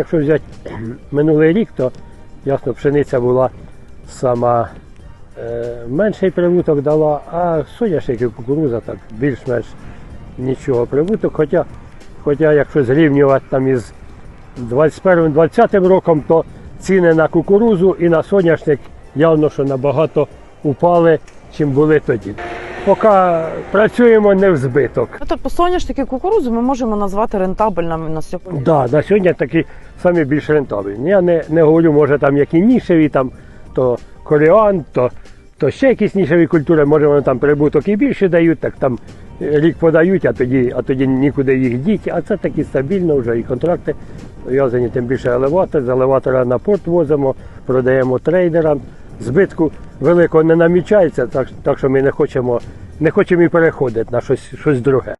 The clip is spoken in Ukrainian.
Якщо взяти минулий рік, то ясно, пшениця була сама е, менший прибуток дала, а соняшник і кукуруза так більш-менш нічого прибуток. Хоча, хоча якщо зрівнювати там із 21-20 роком, то ціни на кукурузу і на соняшник явно, що набагато упали, чим були тоді. Поки працюємо не в збиток. Тобто соняшники кукурудзу ми можемо назвати рентабельними на сьогодні. Да, на сьогодні такі самі більш рентабельні. Я не, не говорю, може там які нішеві, там, то коріан, то, то ще якісь нішеві культури, може вони там прибуток і більше дають, так там рік подають, а тоді, а тоді нікуди їх діть. А це такі стабільно вже і контракти в'язані, тим більше елеватор. З елеватора на порт возимо, продаємо трейдерам. Збитку великого не намічається, так, так що ми не хочемо, не хочемо і переходити на щось, щось друге.